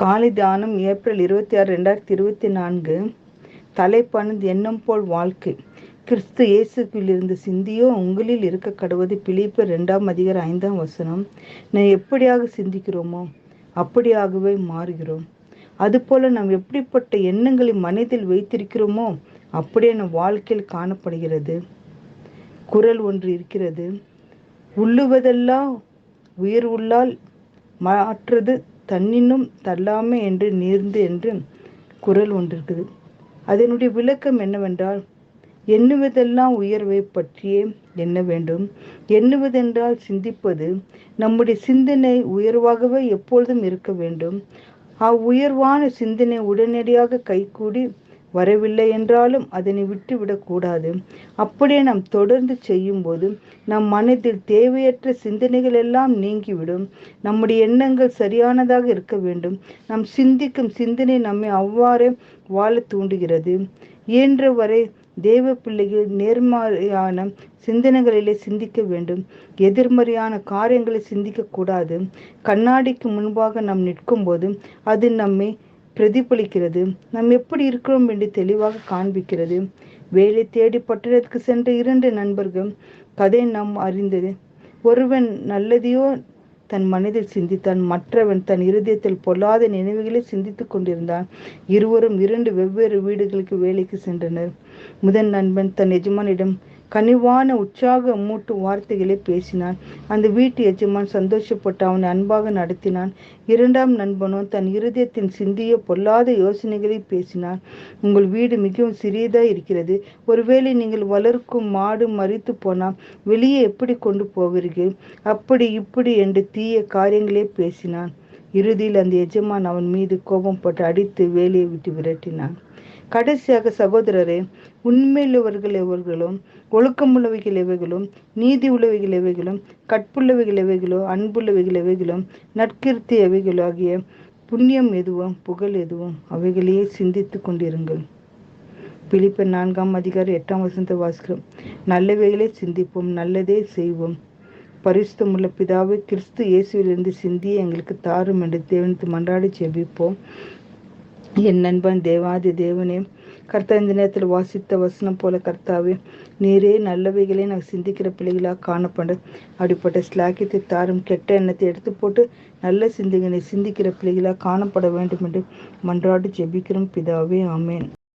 காலை தியானம் ஏப்ரல் இருபத்தி ஆறு ரெண்டாயிரத்தி இருபத்தி நான்கு. தலைப்பானது எண்ணம் போல் வாழ்க்கை. கிறிஸ்து இயேசுக்கிலிருந்து சிந்தியோ உங்களில் இருக்க கடுவது பிலிப்பு ரெண்டாம் அதிகார ஐந்தாம் வசனம். நான் எப்படியாக சிந்திக்கிறோமோ அப்படியாகவே மாறுகிறோம். அதுபோல நாம் எப்படிப்பட்ட எண்ணங்களை மனதில் வைத்திருக்கிறோமோ அப்படியே நம் வாழ்க்கையில் காணப்படுகிறது. குரல் ஒன்று இருக்கிறது. உள்ளுவதெல்லாம் உயிர் உள்ளால் மாற்றது தன்னினும் தள்ளாமை என்று நீர்ந்து என்று குரல் ஒன்று இருக்குது அதனுடைய விளக்கம் என்னவென்றால் எண்ணுவதெல்லாம் உயர்வை பற்றியே எண்ண வேண்டும்? எண்ணுவதென்றால் சிந்திப்பது நம்முடைய சிந்தனை உயர்வாகவே எப்பொழுதும் இருக்க வேண்டும். அவ்வுயர்வான சிந்தனை உடனடியாக கைகூடி வரவில்லை என்றாலும் அதனை விட்டுவிடக்கூடாது அப்படியே நாம் தொடர்ந்து செய்யும்போது நம் மனதில் தேவையற்ற சிந்தனைகள் எல்லாம் நீங்கிவிடும். நம்முடைய எண்ணங்கள் சரியானதாக இருக்க வேண்டும். நாம் சிந்திக்கும் சிந்தனை நம்மை அவ்வாறே வாழ தூண்டுகிறது. இயன்றவரை தேவ பிள்ளைகள் நேர்மறையான சிந்தனைகளிலே சிந்திக்க வேண்டும். எதிர்மறையான காரியங்களை சிந்திக்க கூடாது. கண்ணாடிக்கு முன்பாக நாம் நிற்கும் போது அது நம்மை பிரதிபலிக்கிறது. நாம் எப்படி இருக்கிறோம் என்று தெளிவாக காண்பிக்கிறது. வேலை தேடி பட்டணத்துக்கு சென்ற இரண்டு நண்பர்கள் கதை நாம் அறிந்தது. ஒருவன் நல்லதையோ தன் மனதில் சிந்தித்தான் மற்றவன் தன் இருதயத்தில் பொல்லாத நினைவுகளை சிந்தித்துக் கொண்டிருந்தான். இருவரும் இரண்டு வெவ்வேறு வீடுகளுக்கு வேலைக்கு சென்றனர். முதன் நண்பன் தன் எஜமானிடம் கனிவான உற்சாக மூட்டு வார்த்தைகளை பேசினான். அந்த வீட்டு எஜமான் சந்தோஷப்பட்டு அவனை அன்பாக நடத்தினான். இரண்டாம் நண்பனும் தன் இருதயத்தின் சிந்திய பொல்லாத யோசனைகளை பேசினான். உங்கள் வீடு மிகவும் சிறியதாக இருக்கிறது. ஒருவேளை நீங்கள் வளர்க்கும் மாடு மறித்து போனால் வெளியே எப்படி கொண்டு போவீர்கள்? அப்படி இப்படி என்று தீய காரியங்களே பேசினான். இறுதியில் அந்த எஜமான் அவன் மீது கோபம் போட்டு அடித்து வேலையை விட்டு விரட்டினான். கடைசியாக சகோதரரே உண்மையுள்ளவர்கள் எவர்களும் ஒழுக்கமுள்ளவைகள் எவைகளும் நீதி உள்ளவைகள் எவைகளும் கற்புள்ளவைகள் எவைகளோ அன்புள்ளவைகள் எவைகளும் நற்கிருத்தி எவைகளோ ஆகிய புண்ணியம் எதுவும் புகழ் எதுவும் அவைகளையே சிந்தித்து கொண்டிருங்கள். பிலிப்பன் நான்காம் அதிகாரி எட்டாம் வசந்த வாசிக்கிறோம். நல்லவைகளை சிந்திப்போம் நல்லதே செய்வோம். பரிசுத்தமுள்ள பிதாவை கிறிஸ்து இயேசுவிலிருந்து சிந்திய எங்களுக்கு தாரும் என்று தேவனுக்கு மன்றாடி செபிப்போம் என் நண்பன் தேவாதி தேவனே கர்த்தா இந்த நேரத்தில் வாசித்த வசனம் போல கர்த்தாவே நீரே நல்லவைகளே நாங்கள் சிந்திக்கிற பிள்ளைகளாக காணப்பட அப்படிப்பட்ட ஸ்லாக்கியத்தை தாரும் கெட்ட எண்ணத்தை எடுத்து போட்டு நல்ல சிந்தனை சிந்திக்கிற பிள்ளைகளாக காணப்பட வேண்டும் என்று மன்றாடி ஜெபிக்கிறோம். பிதாவே ஆமேன்.